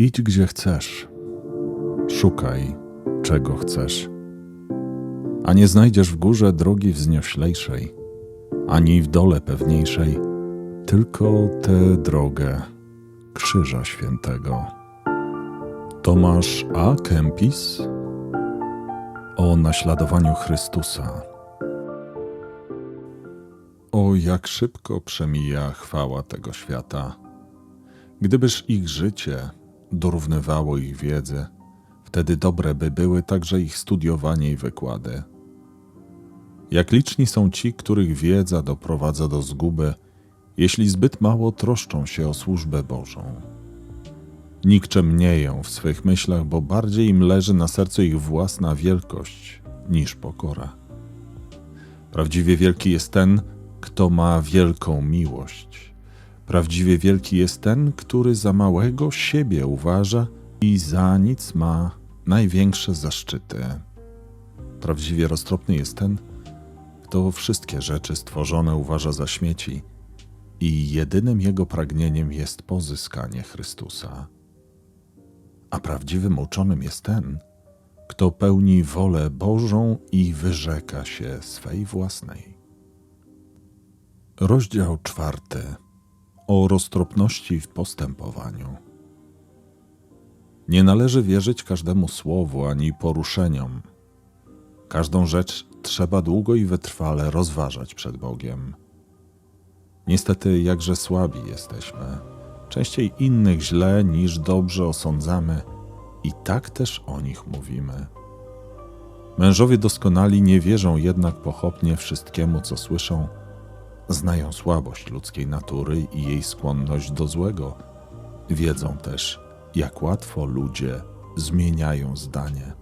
Idź gdzie chcesz, szukaj czego chcesz, a nie znajdziesz w górze drogi wznioślejszej, ani w dole pewniejszej, tylko tę drogę Krzyża Świętego. Tomasz A. Kempis o naśladowaniu Chrystusa. O, jak szybko przemija chwała tego świata. Gdybyż ich życie dorównywało ich wiedzy, wtedy dobre by były także ich studiowanie i wykłady. Jak liczni są ci, których wiedza doprowadza do zguby, jeśli zbyt mało troszczą się o służbę Bożą. Nikczemnieją w swych myślach, bo bardziej im leży na sercu ich własna wielkość niż pokora. Prawdziwie wielki jest ten, kto ma wielką miłość. Prawdziwie wielki jest ten, który za małego siebie uważa i za nic ma największe zaszczyty. Prawdziwie roztropny jest ten, kto wszystkie rzeczy stworzone uważa za śmieci i jedynym jego pragnieniem jest pozyskanie Chrystusa. A prawdziwym uczonym jest ten, kto pełni wolę Bożą i wyrzeka się swej własnej. Rozdział czwarty o roztropności w postępowaniu. Nie należy wierzyć każdemu słowu ani poruszeniom. Każdą rzecz trzeba długo i wytrwale rozważać przed Bogiem. Niestety, jakże słabi jesteśmy. Częściej innych źle niż dobrze osądzamy i tak też o nich mówimy. Mężowie doskonali nie wierzą jednak pochopnie wszystkiemu, co słyszą. Znają słabość ludzkiej natury i jej skłonność do złego. Wiedzą też, jak łatwo ludzie zmieniają zdanie.